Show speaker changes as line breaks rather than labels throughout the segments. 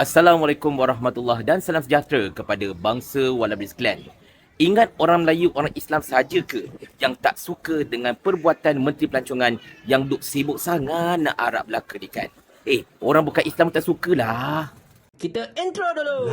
Assalamualaikum warahmatullahi dan salam sejahtera kepada bangsa Wallaby sekalian. Ingat orang Melayu, orang Islam saja ke yang tak suka dengan perbuatan Menteri Pelancongan yang duk sibuk sangat nak Arab Melaka ni kan? Eh, orang bukan Islam tak sukalah.
Kita intro dulu.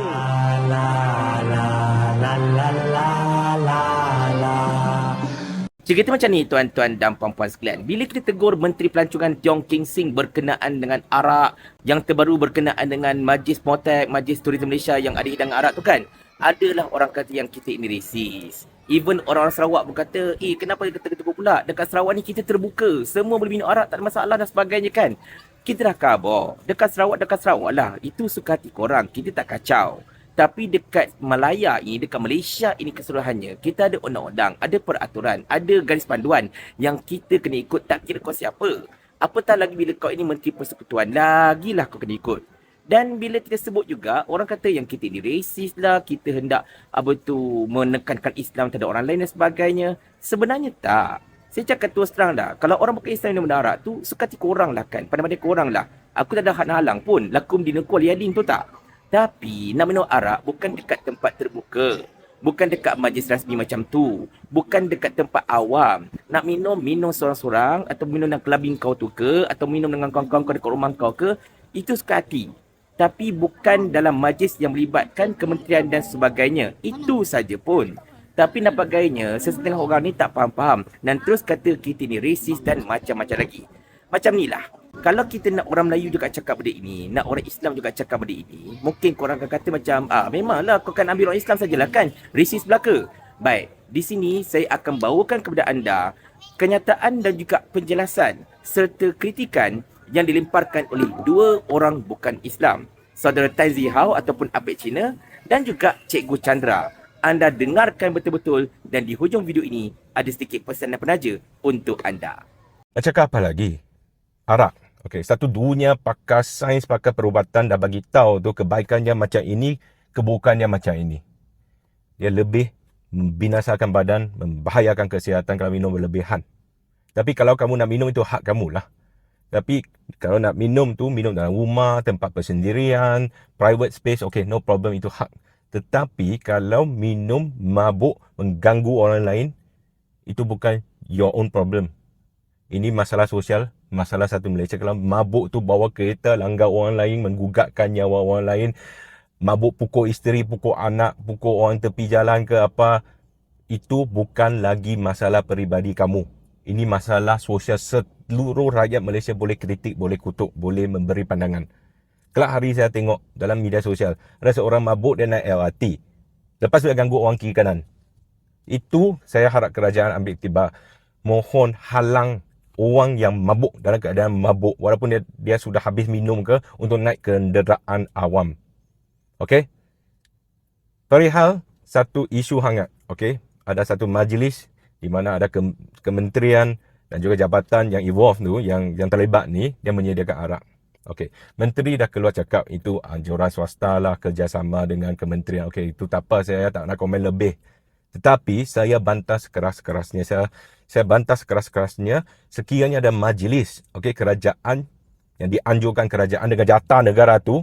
Cerita macam ni tuan-tuan dan puan-puan sekalian. Bila kita tegur Menteri Pelancongan Tiong King Sing berkenaan dengan arak yang terbaru berkenaan dengan Majlis Motek, Majlis Tourism Malaysia yang ada hidang arak tu kan. Adalah orang kata yang kita ini resis. Even orang-orang Sarawak pun kata, eh kenapa dia kata tegur pula? Dekat Sarawak ni kita terbuka. Semua boleh minum arak, tak ada masalah dan sebagainya kan. Kita dah khabar. Dekat Sarawak, dekat Sarawak lah. Itu suka hati korang. Kita tak kacau. Tapi dekat Malaya ini, dekat Malaysia ini keseluruhannya, kita ada undang-undang, ada peraturan, ada garis panduan yang kita kena ikut tak kira kau siapa. Apatah lagi bila kau ini Menteri Persekutuan, lagilah kau kena ikut. Dan bila kita sebut juga, orang kata yang kita ini racist lah, kita hendak apa tu menekankan Islam terhadap orang lain dan sebagainya. Sebenarnya tak. Saya cakap terus terang dah, kalau orang bukan Islam yang mendarat tu, suka hati korang lah kan. Pada pada korang lah. Aku tak ada hak nak halang pun. Lakum dinaku aliyadin tu tak? Tapi nak minum arak bukan dekat tempat terbuka. Bukan dekat majlis rasmi macam tu. Bukan dekat tempat awam. Nak minum, minum seorang-seorang. Atau minum dengan kelabing kau tu ke. Atau minum dengan kawan-kawan kau dekat rumah kau ke. Itu suka hati. Tapi bukan dalam majlis yang melibatkan kementerian dan sebagainya. Itu saja pun. Tapi nampak gayanya, sesetengah orang ni tak faham-faham. Dan terus kata kita ni racist dan macam-macam lagi. Macam ni lah. Kalau kita nak orang Melayu juga cakap benda ini, nak orang Islam juga cakap benda ini, mungkin korang akan kata macam, ah memanglah kau kan ambil orang Islam sajalah kan, racist belaka. Baik, di sini saya akan bawakan kepada anda kenyataan dan juga penjelasan serta kritikan yang dilemparkan oleh dua orang bukan Islam. Saudara Tan Zihao ataupun Apek Cina dan juga Cikgu Chandra. Anda dengarkan betul-betul dan di hujung video ini ada sedikit pesan dan penaja untuk anda.
Nak cakap apa lagi? Arak. Okey, satu dunia pakar sains, pakar perubatan dah bagi tahu tu kebaikannya macam ini, keburukannya macam ini. Dia lebih membinasakan badan, membahayakan kesihatan kalau minum berlebihan. Tapi kalau kamu nak minum itu hak kamu lah. Tapi kalau nak minum tu, minum dalam rumah, tempat persendirian, private space, okay, no problem itu hak. Tetapi kalau minum mabuk mengganggu orang lain, itu bukan your own problem. Ini masalah sosial, masalah satu Malaysia. Kalau mabuk tu bawa kereta, langgar orang lain, menggugatkan nyawa orang lain, mabuk pukul isteri, pukul anak, pukul orang tepi jalan ke apa, itu bukan lagi masalah peribadi kamu. Ini masalah sosial seluruh rakyat Malaysia boleh kritik, boleh kutuk, boleh memberi pandangan. Kelak hari saya tengok dalam media sosial, ada seorang mabuk dia naik LRT. Lepas dia ganggu orang kiri kanan. Itu saya harap kerajaan ambil tiba. Mohon halang orang yang mabuk dalam keadaan mabuk walaupun dia dia sudah habis minum ke untuk naik kenderaan awam. Okey. Perihal satu isu hangat, okey. Ada satu majlis di mana ada ke, kementerian dan juga jabatan yang evolve tu yang yang terlibat ni yang menyediakan arak. Okey, menteri dah keluar cakap itu anjuran swasta lah kerjasama dengan kementerian. Okey, itu tak apa saya tak nak komen lebih. Tetapi saya bantah sekeras-kerasnya. Saya saya bantah sekeras-kerasnya sekiranya ada majlis okey kerajaan yang dianjurkan kerajaan dengan jatah negara tu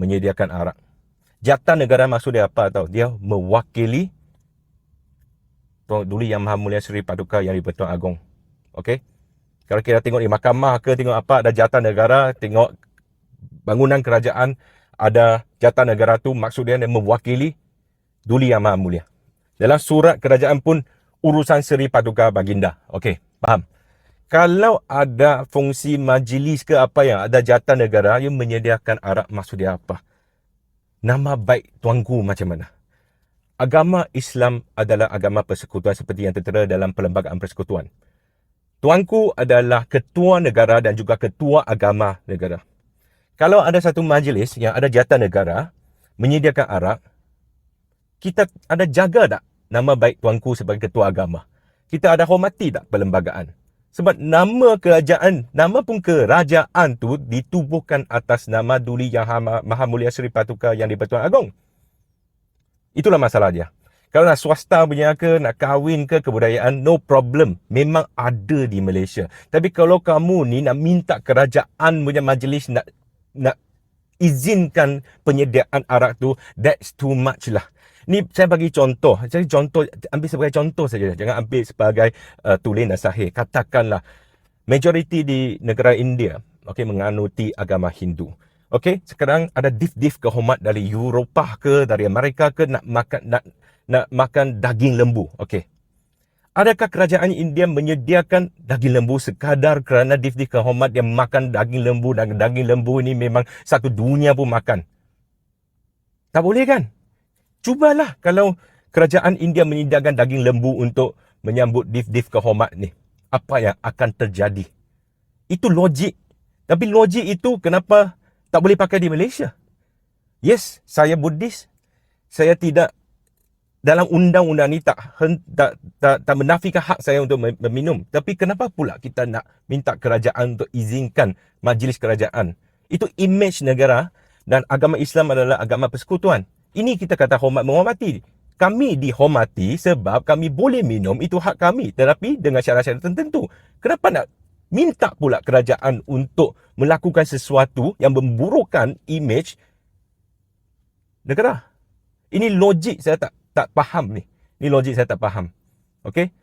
menyediakan arak. Jatah negara maksud dia apa tahu? Dia mewakili Duli Yang Maha Mulia Seri Paduka Yang di-Pertuan Agong. Okey. Kalau kita tengok di mahkamah ke tengok apa ada jatah negara, tengok bangunan kerajaan ada jatah negara tu maksud dia, dia mewakili Duli Yang Maha Mulia. Dalam surat kerajaan pun urusan Seri Paduka Baginda. Okey, faham. Kalau ada fungsi majlis ke apa yang ada jatah negara yang menyediakan arak maksud dia apa? Nama baik tuanku macam mana? Agama Islam adalah agama persekutuan seperti yang tertera dalam perlembagaan persekutuan. Tuanku adalah ketua negara dan juga ketua agama negara. Kalau ada satu majlis yang ada jatah negara menyediakan arak, kita ada jaga tak nama baik tuanku sebagai ketua agama? Kita ada hormati tak perlembagaan? Sebab nama kerajaan, nama pun kerajaan tu ditubuhkan atas nama Duli Yang Maha Mulia Seri Patuka yang di Pertuan Agong. Itulah masalah dia. Kalau nak swasta punya ke, nak kahwin ke kebudayaan, no problem. Memang ada di Malaysia. Tapi kalau kamu ni nak minta kerajaan punya majlis nak nak izinkan penyediaan arak tu, that's too much lah. Ni saya bagi contoh. Jadi contoh, ambil sebagai contoh saja. Jangan ambil sebagai uh, tulen dan sahih. Katakanlah, majoriti di negara India, okay, menganuti agama Hindu. Okey, sekarang ada div-div kehormat dari Eropah ke, dari Amerika ke nak makan nak nak makan daging lembu. Okey. Adakah kerajaan India menyediakan daging lembu sekadar kerana div-div kehormat yang makan daging lembu dan daging lembu ini memang satu dunia pun makan? Tak boleh kan? Cubalah kalau kerajaan India menyediakan daging lembu untuk menyambut div-div kehormat ni. Apa yang akan terjadi? Itu logik. Tapi logik itu kenapa tak boleh pakai di Malaysia? Yes, saya Buddhis. Saya tidak dalam undang-undang ni tak, tak, tak, tak menafikan hak saya untuk meminum. Tapi kenapa pula kita nak minta kerajaan untuk izinkan majlis kerajaan? Itu image negara dan agama Islam adalah agama persekutuan. Ini kita kata hormat menghormati. Kami dihormati sebab kami boleh minum, itu hak kami. Tetapi dengan syarat-syarat tertentu. Kenapa nak minta pula kerajaan untuk melakukan sesuatu yang memburukkan image negara? Ini logik saya tak tak faham ni. Ini logik saya tak faham. Okey?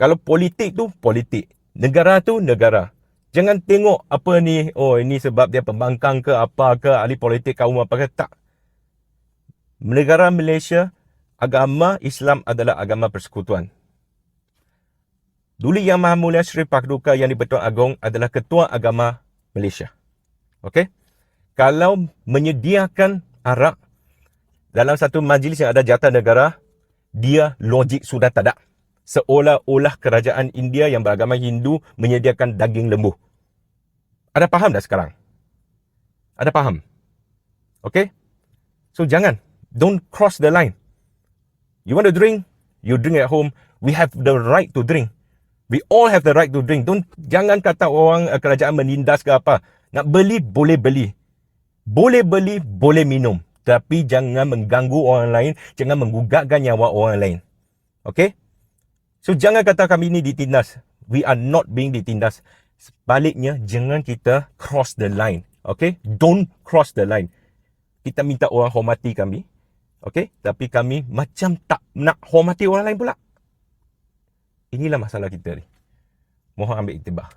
Kalau politik tu politik. Negara tu negara. Jangan tengok apa ni, oh ini sebab dia pembangkang ke apa ke, ahli politik kaum apa ke. Tak negara Malaysia, agama Islam adalah agama persekutuan. Duli Yang Maha Mulia Sri Paduka Yang di-Pertuan Agong adalah ketua agama Malaysia. Okey? Kalau menyediakan arak dalam satu majlis yang ada jatah negara, dia logik sudah tak ada. Seolah-olah kerajaan India yang beragama Hindu menyediakan daging lembu. Ada faham dah sekarang? Ada faham? Okey? So jangan don't cross the line. You want to drink? You drink at home. We have the right to drink. We all have the right to drink. Don't jangan kata orang uh, kerajaan menindas ke apa. Nak beli boleh beli. Boleh beli, boleh minum. Tapi jangan mengganggu orang lain, jangan menggugatkan nyawa orang lain. Okay? So jangan kata kami ini ditindas. We are not being ditindas. Sebaliknya, jangan kita cross the line. Okay? Don't cross the line. Kita minta orang hormati kami. Okey, tapi kami macam tak nak hormati orang lain pula. Inilah masalah kita ni. Mohon ambil itibah.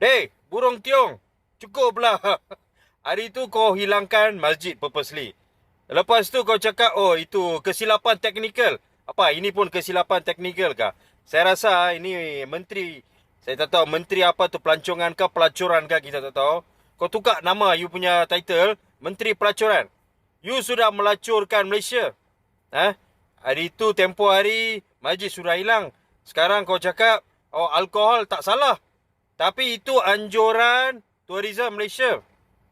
Hey, burung tiong. Cukuplah. Hari tu kau hilangkan masjid purposely. Lepas tu kau cakap, oh itu kesilapan teknikal. Apa, ini pun kesilapan teknikal kah? Saya rasa ini menteri, saya tak tahu menteri apa tu pelancongan ke pelacuran ke kita tak tahu. Kau tukar nama you punya title, Menteri Pelacuran. You sudah melacurkan Malaysia. Ha? Hari itu tempoh hari majlis sudah hilang. Sekarang kau cakap oh alkohol tak salah. Tapi itu anjuran tourism Malaysia.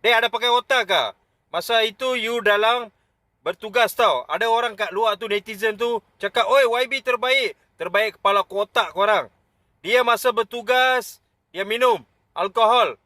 Dia ada pakai otak ke? Masa itu you dalam bertugas tau. Ada orang kat luar tu netizen tu cakap, "Oi, YB terbaik. Terbaik kepala kotak korang." Dia masa bertugas, dia minum alkohol.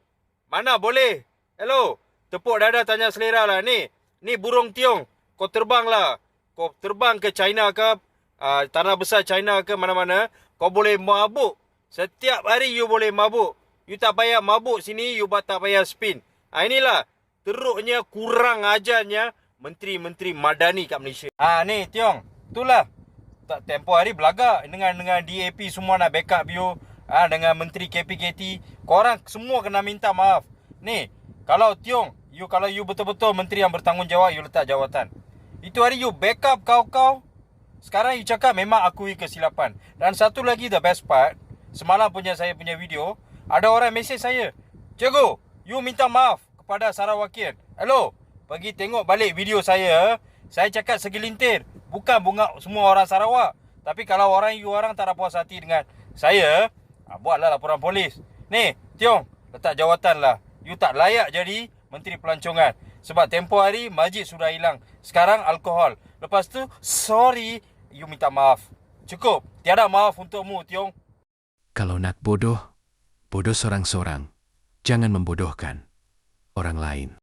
Mana boleh? Hello. Tepuk dada tanya selera lah ni. Ni burung tiong. Kau terbang lah. Kau terbang ke China ke. Uh, tanah besar China ke mana-mana. Kau boleh mabuk. Setiap hari you boleh mabuk. You tak payah mabuk sini. You tak payah spin. Ha, inilah. Teruknya kurang ajarnya. Menteri-menteri madani kat Malaysia. Ah ni tiong. Itulah. Tak tempoh hari belagak. Dengan dengan DAP semua nak backup you. Ha, dengan menteri KPKT. Korang semua kena minta maaf. Ni. Kalau tiong. You kalau you betul-betul menteri yang bertanggungjawab you letak jawatan. Itu hari you backup kau-kau. Sekarang you cakap memang akui kesilapan. Dan satu lagi the best part, semalam punya saya punya video, ada orang mesej saya. Cikgu, you minta maaf kepada Sarawakian. Hello, pergi tengok balik video saya. Saya cakap segelintir. Bukan bunga semua orang Sarawak. Tapi kalau orang you orang tak puas hati dengan saya, ah, buatlah laporan polis. Ni, Tiong, letak jawatan lah. You tak layak jadi Menteri Pelancongan. Sebab tempoh hari majid sudah hilang. Sekarang alkohol. Lepas tu, sorry, you minta maaf. Cukup. Tiada maaf untukmu, Tiong.
Kalau nak bodoh, bodoh sorang-sorang. Jangan membodohkan orang lain.